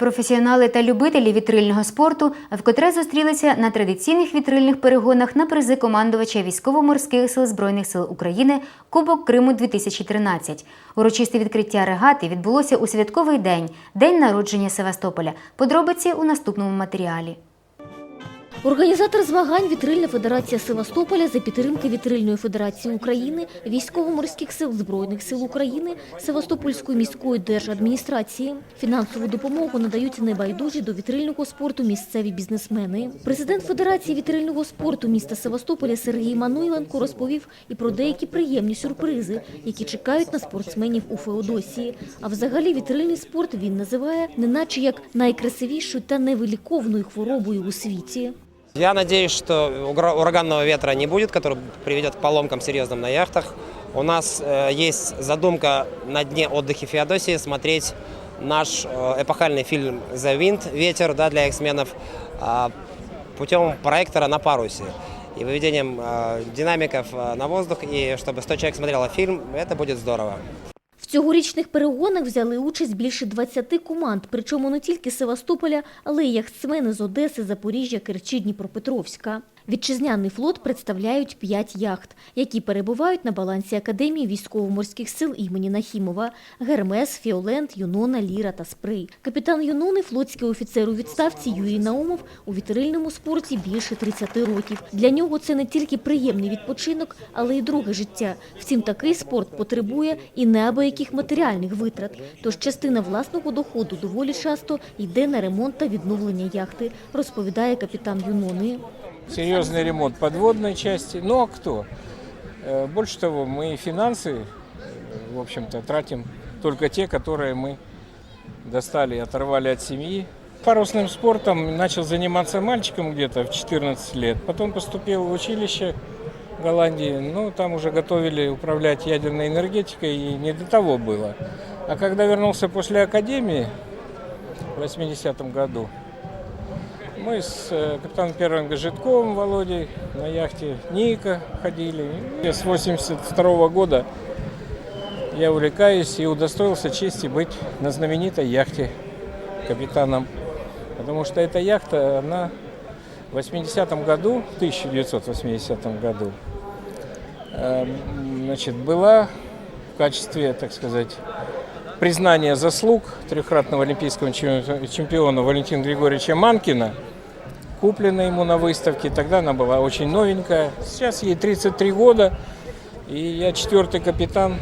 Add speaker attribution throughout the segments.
Speaker 1: Професіонали та любителі вітрильного спорту вкотре зустрілися на традиційних вітрильних перегонах на призи командувача військово-морських сил Збройних сил України Кубок Криму 2013. Урочисте відкриття регати відбулося у святковий день, день народження Севастополя. Подробиці у наступному матеріалі.
Speaker 2: Організатор змагань Вітрильна Федерація Севастополя за підтримки Вітрильної Федерації України, Військово-морських сил Збройних сил України, Севастопольської міської держадміністрації. Фінансову допомогу надають небайдужі до вітрильного спорту місцеві бізнесмени. Президент Федерації вітрильного спорту міста Севастополя Сергій Мануйленко розповів і про деякі приємні сюрпризи, які чекають на спортсменів у Феодосії. А взагалі вітрильний спорт він називає неначе як найкрасивішою та невиліковною хворобою у світі.
Speaker 3: Я надеюсь, что угра- ураганного ветра не будет, который приведет к поломкам серьезным на яхтах. У нас э, есть задумка на дне отдыха Феодосии смотреть наш э, эпохальный фильм «The Wind» «Ветер» да, для эксменов а, путем проектора на парусе и выведением э, динамиков э, на воздух, и чтобы 100 человек смотрело фильм, это будет здорово.
Speaker 2: Цьогорічних перегонах взяли участь більше 20 команд, причому не тільки Севастополя, але й яхтсмени з Одеси, Запоріжжя, Керчі, Дніпропетровська. Вітчизняний флот представляють 5 яхт, які перебувають на балансі Академії військово-морських сил імені Нахімова – Гермес, Фіолент, Юнона, Ліра та Спрей. Капітан Юнони – флотський офіцер у відставці Юрій Наумов у вітрильному спорті більше 30 років. Для нього це не тільки приємний відпочинок, але й друге життя. Втім, такий спорт потребує і неабияких матеріальних витрат. Тож частина власного доходу доволі часто йде на ремонт та відновлення яхти, розповідає капітан Юнони.
Speaker 4: Серьезный ремонт подводной части. Ну а кто? Э, Больше того, мы финансы, э, в общем-то, тратим только те, которые мы достали и оторвали от семьи. Парусным спортом начал заниматься мальчиком где-то в 14 лет. Потом поступил в училище в Голландии. Ну, там уже готовили управлять ядерной энергетикой, и не до того было. А когда вернулся после академии в 80-м году, мы с э, капитаном первым Гажитковым Володей на яхте Ника ходили. И С 82 года я увлекаюсь и удостоился чести быть на знаменитой яхте капитаном. Потому что эта яхта, она в 80 году, 1980 году, э, значит, была в качестве, так сказать, признания заслуг трехкратного олимпийского чемпиона чемпиона Валентина Григорьевича Манкина, куплена ему на выставке. Тогда она была очень новенькая. Сейчас ей 33 года, и я четвертый капитан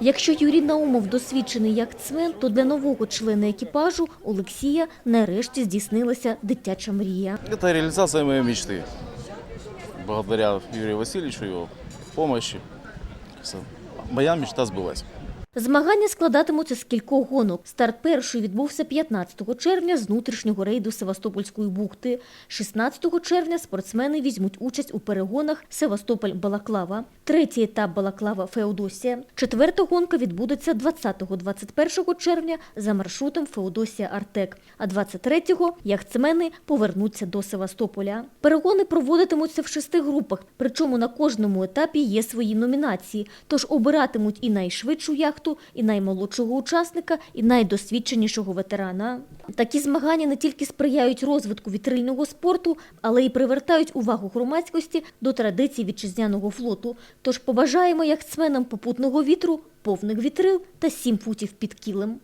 Speaker 2: Якщо Юрій Наумов досвідчений яхтсмен, то для нового члена екіпажу Олексія нарешті здійснилася дитяча мрія.
Speaker 5: Это реализация моей мечты. Благодаря Юрию Васильевичу, его помощи. Со- Моя мечта сбылась.
Speaker 2: Змагання складатимуться з кількох гонок. Старт першої відбувся 15 червня з внутрішнього рейду Севастопольської бухти. 16 червня спортсмени візьмуть участь у перегонах Севастополь-Балаклава. Третій етап Балаклава-Феодосія. Четверта гонка відбудеться 20-21 червня за маршрутом Феодосія-Артек. А 23-го яхтсмени повернуться до Севастополя. Перегони проводитимуться в шести групах, причому на кожному етапі є свої номінації. Тож обиратимуть і найшвидшу яхту, і наймолодшого учасника, і найдосвідченішого ветерана. Такі змагання не тільки сприяють розвитку вітрильного спорту, але й привертають увагу громадськості до традицій вітчизняного флоту. Тож побажаємо яхтсменам попутного вітру, повних вітрил та сім футів під кілем.